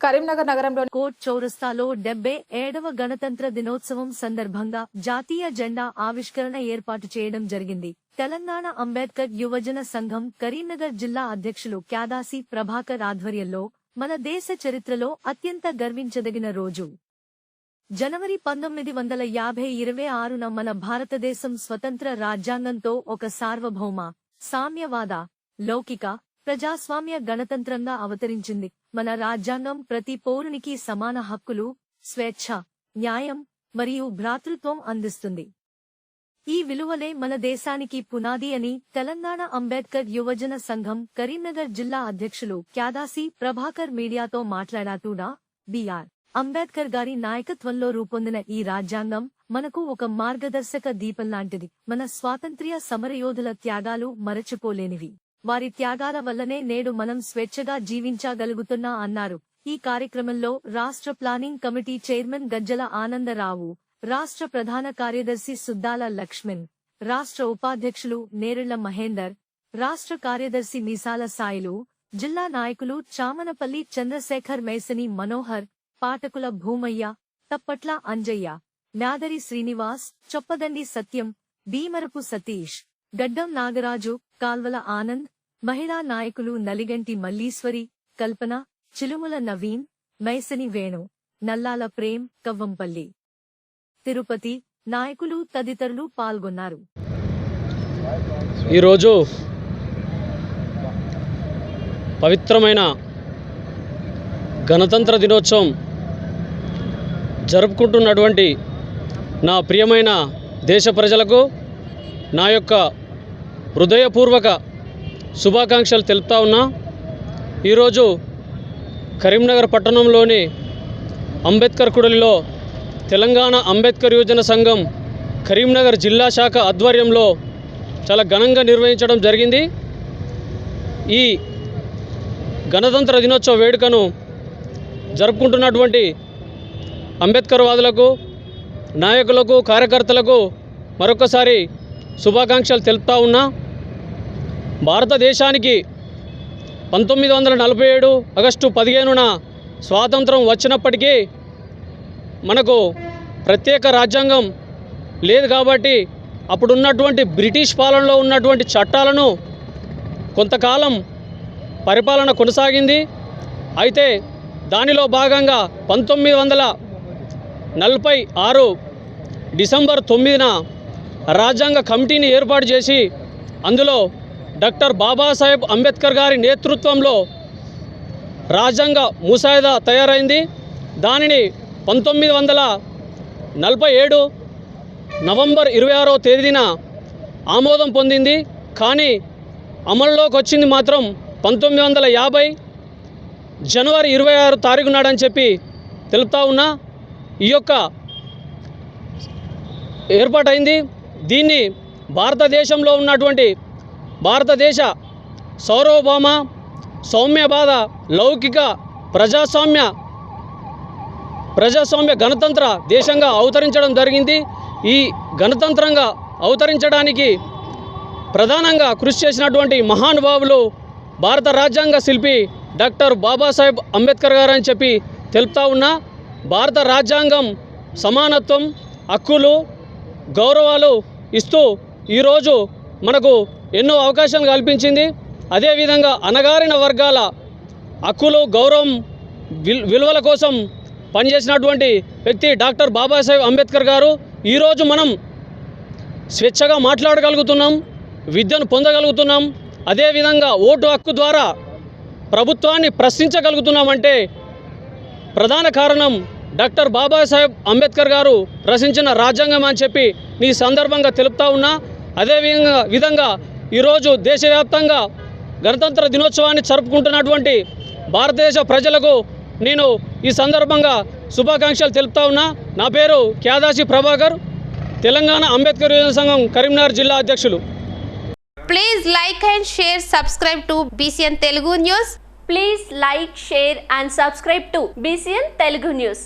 కరీంనగర్ నగరంలో కోట్ చౌరస్తాలో డెబ్బై ఏడవ గణతంత్ర దినోత్సవం సందర్భంగా జాతీయ జెండా ఆవిష్కరణ ఏర్పాటు చేయడం జరిగింది. తెలంగాణ అంబేద్కర్ యువజన సంఘం కరీంనగర్ జిల్లా అధ్యక్షులు క్యాదాసి ప్రభాకర్ ఆధ్వర్యంలో మన దేశ చరిత్రలో అత్యంత గర్వించదగిన రోజు. జనవరి పంతొమ్మిది వందల యాభై ఇరవై ఆరున మన భారతదేశం స్వతంత్ర రాజ్యాంగంతో ఒక సార్వభౌమ సామ్యవాద లౌకిక ప్రజాస్వామ్య గణతంత్రంగా అవతరించింది. మన రాజ్యాంగం ప్రతి పౌరునికి సమాన హక్కులు స్వేచ్ఛ న్యాయం మరియు భ్రాతృత్వం అందిస్తుంది. ఈ విలువలే మన దేశానికి పునాది అని తెలంగాణ అంబేద్కర్ యువజన సంఘం కరీంనగర్ జిల్లా అధ్యక్షులు క్యాదాసి ప్రభాకర్ మీడియాతో మాట్లాడాతూడా బిఆర్ అంబేద్కర్ గారి నాయకత్వంలో రూపొందిన ఈ రాజ్యాంగం మనకు ఒక మార్గదర్శక దీపం లాంటిది. మన స్వాతంత్ర్య సమరయోధుల త్యాగాలు మరచిపోలేనివి. వారి త్యాగాల వల్లనే నేడు మనం స్వేచ్ఛగా జీవించగలుగుతున్నా అన్నారు. ఈ కార్యక్రమంలో రాష్ట్ర planning committee chairman Gajjala Anandarao రాష్ట్ర ప్రధాన కార్యదర్శి సుద్దాల లక్ష్మణ్ రాష్ట్ర ఉపాధ్యక్షులు నేరుళ్ళ మహేందర్ రాష్ట్ర కార్యదర్శి మీసాల సాయిలు జిల్లా నాయకులు చామనపల్లి చంద్రశేఖర్ మేసని మనోహర్ పాఠకుల భూమయ్య తప్పట్ల అంజయ్య నాదరి శ్రీనివాస్ చొప్పదండి సత్యం భీమరపు సతీష్. గడ్డం నాగరాజు కాల్వల ఆనంద్ మహిళా నాయకులు నలిగంటి మల్లీశ్వరి కల్పన చిలుముల నవీన్ మైసని వేణు నల్లాల ప్రేమ్ కవ్వంపల్లి. తిరుపతి నాయకులు తదితరులు పాల్గొన్నారు. ఈరోజు పవిత్రమైన గణతంత్ర దినోత్సవం జరుపుకుంటున్నటువంటి నా ప్రియమైన దేశ ప్రజలకు నా యొక్క హృదయపూర్వక శుభాకాంక్షలు తెలుపుతా ఉన్నా ఈరోజు కరీంనగర్ పట్టణంలోని అంబేద్కర్ కుడలిలో తెలంగాణ అంబేద్కర్ యువజన సంఘం కరీంనగర్ జిల్లా శాఖ ఆధ్వర్యంలో చాలా ఘనంగా నిర్వహించడం జరిగింది. ఈ గణతంత్ర దినోత్సవ వేడుకను జరుపుకుంటున్నటువంటి అంబేద్కర్ వాదులకు నాయకులకు కార్యకర్తలకు మరొకసారి శుభాకాంక్షలు తెలుపుతా ఉన్నా. భారతదేశానికి పంతొమ్మిది వందల నలభై ఏడు ఆగస్టు పదిహేనున స్వాతంత్రం వచ్చినప్పటికీ మనకు ప్రత్యేక రాజ్యాంగం లేదు కాబట్టి అప్పుడున్నటువంటి బ్రిటిష్ పాలనలో ఉన్నటువంటి చట్టాలను కొంతకాలం పరిపాలన కొనసాగింది. అయితే దానిలో భాగంగా పంతొమ్మిది వందల నలభై ఆరు డిసెంబర్ తొమ్మిదిన రాజ్యాంగ కమిటీని ఏర్పాటు చేసి అందులో డాక్టర్ బాబాసాహెబ్ అంబేద్కర్ గారి నేతృత్వంలో రాజ్యాంగ ముసాయిదా తయారైంది. దానిని పంతొమ్మిది వందల నలభై ఏడు నవంబర్ ఇరవై ఆరో తేదీన ఆమోదం పొందింది. కానీ అమల్లోకి వచ్చింది మాత్రం పంతొమ్మిది వందల యాభై జనవరి ఇరవై ఆరు తారీఖు నాడని చెప్పి తెలుపుతా ఉన్నా. ఈ యొక్క ఏర్పాటైంది. దీన్ని భారతదేశంలో ఉన్నటువంటి భారతదేశ సౌరవభౌమ సౌమ్యబాధ లౌకిక ప్రజాస్వామ్య ప్రజాస్వామ్య గణతంత్ర దేశంగా అవతరించడం జరిగింది. ఈ గణతంత్రంగా అవతరించడానికి ప్రధానంగా కృషి చేసినటువంటి మహానుభావులు భారత రాజ్యాంగ శిల్పి డాక్టర్ బాబాసాహెబ్ అంబేద్కర్ గారు అని చెప్పి తెలుపుతా ఉన్నా భారత రాజ్యాంగం సమానత్వం హక్కులు గౌరవాలు ఇస్తూ ఈరోజు మనకు ఎన్నో అవకాశాలు కల్పించింది. అదేవిధంగా అణగారిన వర్గాల హక్కులు గౌరవం విల్ విలువల కోసం పనిచేసినటువంటి వ్యక్తి డాక్టర్ బాబాసాహెబ్ అంబేద్కర్ గారు ఈరోజు మనం స్వేచ్ఛగా మాట్లాడగలుగుతున్నాం విద్యను పొందగలుగుతున్నాం. అదేవిధంగా ఓటు హక్కు ద్వారా ప్రభుత్వాన్ని ప్రశ్నించగలుగుతున్నామంటే ప్రధాన కారణం డాక్టర్ బాబాసాహెబ్ అంబేద్కర్ గారు రచించిన రాజ్యాంగం అని చెప్పి నీ సందర్భంగా తెలుపుతా ఉన్నా అదేవిధంగా విధంగా ఈరోజు దేశవ్యాప్తంగా గణతంత్ర దినోత్సవాన్ని జరుపుకుంటున్నటువంటి భారతదేశ ప్రజలకు నేను ఈ సందర్భంగా శుభాకాంక్షలు తెలుపుతా ఉన్నా. నా పేరు క్యాదాసి ప్రభాకర్ తెలంగాణ అంబేద్కర్ యువజన సంఘం కరీంనగర్ జిల్లా అధ్యక్షులు. Please like and share subscribe to BCN Telugu news please like share and subscribe to BCN Telugu news